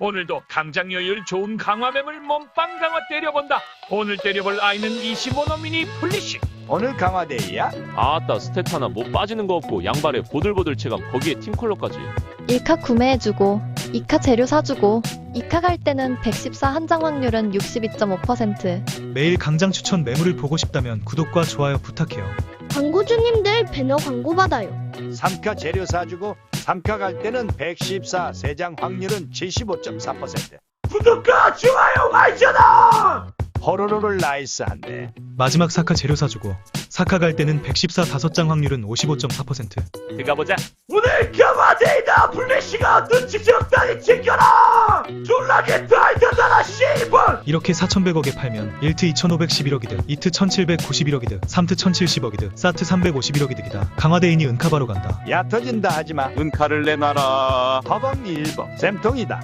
오늘도 강장여율 좋은 강화뱀을 몸빵 강화 때려본다. 오늘 때려볼 아이는 25노 미니 플리시. 오늘 강화데이야? 아따 스탯 하나 못 빠지는 거 없고 양발에 보들보들 체감 거기에 팀컬러까지 1카 구매해주고 2카 재료 사주고 2카 갈 때는 114 한장 확률은 62.5% 매일 강장 추천 매물을 보고 싶다면 구독과 좋아요 부탁해요. 광고주님들 배너 광고 받아요. 3카 재료 사주고 3카 갈 때는 114 세장 확률은 75.4% 구독과 좋아요가 있잖아 호로로를 나이스한데. 마지막 4카 재료 사주고 4카 갈 때는 114 5장 확률은 55.4% 들어가 보자. 오늘 강화데이다! 블레시가 눈치 적당히 챙겨라! 졸라게 타이트하다 씨발 이렇게 4,100억에 팔면 1트 2,511억이 득, 2트 1,791억이 득, 3트 1,070억이득, 사트 351억이 득이다. 강화대인이 은카바로 간다. 얕아진다 하지마 은카를 내놔라 허벅 1번 쌤통이다